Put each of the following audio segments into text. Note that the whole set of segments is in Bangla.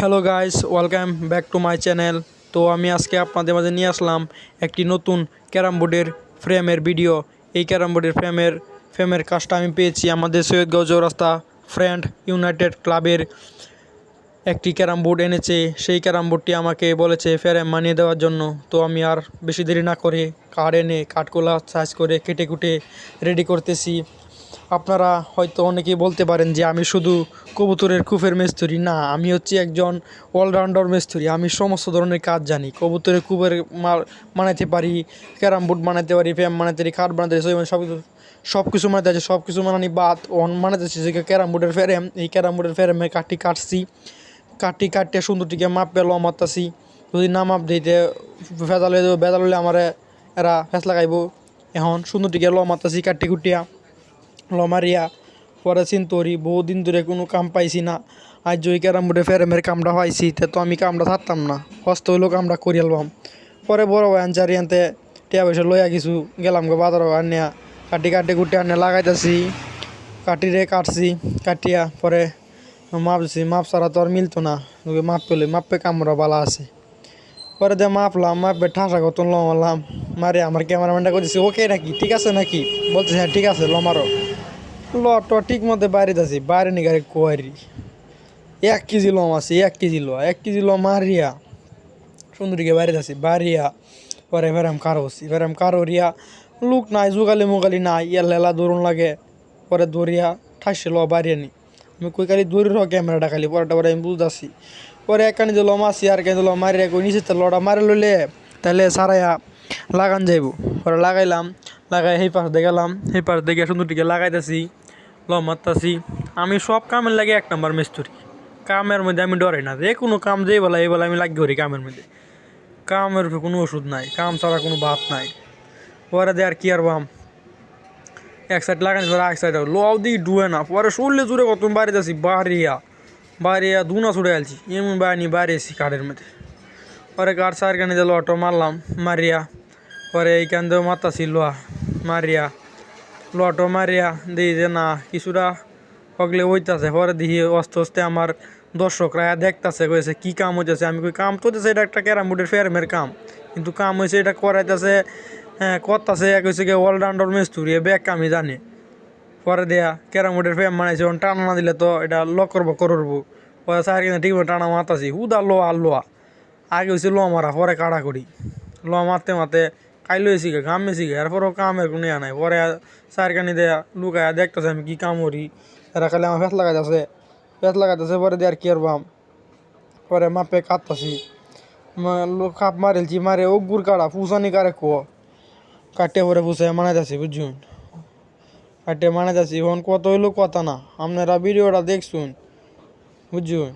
Hello guys welcome back to my channel তো আমি আজকে আপনাদের মাঝে নিয়ে আসলাম একটি নতুন ক্যারাম বোর্ডের ফ্রেমের ভিডিও এই ক্যারাম বোর্ডের ফ্রেমের ফ্রেমের কাজটা আমি পেয়েছি আমাদের সৈয়দগাঁও চৌরাস্তা ফ্রেন্ড ইউনাইটেড ক্লাবের একটি ক্যারাম বোর্ড এনেছে। সেই ক্যারাম বোর্ডটি আমাকে বলেছে ফ্রেম মানিয়ে দেওয়ার জন্য। তো আমি আর বেশি দেরি না করে কার্ড এনে কাঠকোলা সাইজ করে কেটে কুটে রেডি করতেছি। আপনারা হয়তো অনেকেই বলতে পারেন যে আমি শুধু কবুতরের কুফের মিস্ত্রি, না, আমি হচ্ছে একজন অলরাউন্ডার মিস্ত্রি। আমি সমস্ত ধরনের কাজ জানি। কবুতরের কুফের মাল বানাইতে পারি, ক্যারাম বোর্ড বানাইতে পারি, ফ্যাম বানাইতে পারি, খাট বানাতে পারি, সব কিছু সব কিছু বানাইতে আছে সব কিছু বানানি বাদ। অন বানাইতেছি যে ক্যারাম বোর্ডের ফ্রেম এই ক্যারাম বোর্ডের ফ্রেমে কাঠটি কাটছি। কাটি কাটতে সুন্দরটিকে মাপ পেল মারতাছি যদি না মাপ দিতে ভেজাল হয়ে যাবে, ভেজাল হলে আমার এরা ফেস লাগাইব। এখন সুন্দরটিকে ল মারতাছি কাটি কুটিয়া। লমারিয়া, পরে চিন্তরি, বহুদিন ধরে কোনো কাম পাইছি না। আজ জয় ক্যারাম বোর্ডে ফেরেমের কামটা পাইছি, তে তো আমি কামটা থাকতাম না। কষ্ট হইলেও কামটা করি আলবাম পরে বড় ভাই আনচারি আনতে টিয়া পয়সা লইয়া কিছু গেলাম গো বাজার আনিয়া। কাটি কাটি কুটি আনিয়া লাগাইতেছি। কাটিরে কাটছি, কাটিয়া পরে মাপছি, মাপ ছাড়া তো আর মিলতো না। মাপ পেলে মাপে কামড়া বালা আছে। পরে দিয়ে মাপলাম, মাপে ঠাসা কত লমালাম। মারে আমার ক্যামেরাম্যানটা করতেছি ওকে নাকি? ঠিক আছে নাকি? বলছে হ্যাঁ ঠিক আছে, লমারো। লট ঠিক মতো বাইরে যাচ্ছি, বাইরে নি গাড়ি কোয়ারি এক কেজি লম আছে, এক কেজি ল এক কেজি ল মারিয়া। সুন্দরীকে বাইরে যাচ্ছি, বাড়িয়া। পরে কারও হচ্ছি ফেরাম কারও রিয়া লুক নাই, জুগালি মুগালি নাই, ইয়া লেলা দৌড়ন লাগে। পরে দৌড়িয়া ঠাসে ল বাড়িয়ে নি। আমি কই খালি দৌড়ি রহ ক্যামেরাটা খালি পরেটা পরে আমি বুঝতেছি। পরে এক কানি লম আসি আর কেন ল মারিয়া, কই নিচে লড়া মারি লইলে তাহলে সারাইয়া লাগান যাইব। পরে লাগাইলাম লাগাই সেই পাশ দিয়ে গেলাম। সেই পাশ দিয়ে গিয়ে সুন্দরটিকে লাগাইতেছি ল মারতাছি। আমি সব কামের লাগে এক নম্বর মিস্ত্রি। কামের মধ্যে আমি ডরাই না। যে কোনো কাম যেই বলা এই বলা আমি লাগিয়ে করি কামের মধ্যে। কামের উপরে কোনো ওষুধ নাই, কাম ছাড়া কোনো ভাত নাই। পরে দিয়ে আর কি আর বাম। এক সাইড লাগানি পরে এক সাইড লোয়াও দিই ডুয়ে না। পরে শুনলে জুড়ে কত বাড়ি যাচ্ছি বাড়িয়া। বাড়িয়া দুনা ছুটে আলছি। এমন বাড়ি বাড়িয়েছি কাঠের মধ্যে। পরে কাঠ সার কানে দিল অটো মারলাম, মারিয়া। পরে এইখান দিয়ে মারতাছি লোয়া মারিয়া। লটো মারিয়া দিই যে না, কিছুটা হগলে হইতাছে, পরে দেখি আস্তে আস্তে আমার দর্শকরা দেখতাছে, কইছে, কি কাম হইতেছে? আমি কই, কাম তো এটা একটা ক্যারাম বোর্ডের ফেয়ারমের কাম। কিন্তু কাম হয়েছে এটা করাইতেছে হ্যাঁ করতাছে হয়েছে কি অলরাউন্ডার মিস্তুরি ব্যাগ কামই জানে। পরে দেয়া ক্যারাম বোর্ডের ফ্রেম বানাইছে ওন টানা না দিলে তো এটা লক করব করব। পরে স্যার কিনা ঠিক মতো টানা মাতাছি হুদা লোয়া লোয়া আগে হয়েছে লো মারা, পরে কাড়া করি লো মারতে মারতে কাইলো শিখে ঘামে শিখে এরপরও কামের কোনো ইয়া নাই। পরে স্যার কানি দেয়া লুকায়া দেখতেছে আমি কি কাম করি এরা খালি আমার ফেস লাগাইতেছে ফেস লাগাইতেছে পরে দিয়ে আর কি করবাম পরে মাপে কাটতাছি। খাপ মারেলছি মারে ও গুড় কাড়া ফুসানি কারে কো কাটে পরে ফুসে মানাইতেছি বুঝছুন? কাটে মানাইতেছি এখন কত হইল কথা না। আপনারা ভিডিওটা দেখছুন, বুঝছুন?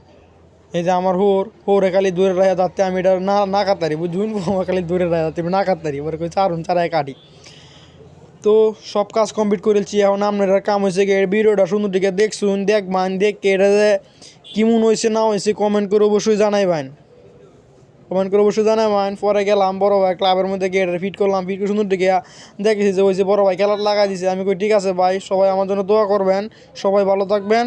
এই যে আমার হোর, হোরে খালি দূরে রাখা যাতে আমি এটা না না কাতারি, বুঝুন? আমার খালি দূরে রাখা যাতে আমি না কাতারি এবার কই চারুন চারায় কাটি। তো সব কাজ কমপ্লিট করেছি, এখন আপনারা কাম হয়েছে কি ভিডিওটা সুন্দর দিকে দেখছুন, দেখবান, দেখে এটা যে কেমন হয়েছে, না হয়েছে কমেন্ট করে অবশ্যই জানাইবেন। কমেন্ট করে অবশ্যই জানাবেন পরে গেলাম, বড় ভাই ক্লাবের মধ্যে গিয়ে ফিট করলাম ফিট করে সুন্দর দিকে দেখেছি যে ওই যে বড় ভাই খেলার লাগাই দিছে। আমি কই, ঠিক আছে ভাই, সবাই আমার জন্য দোয়া করবেন, সবাই ভালো থাকবেন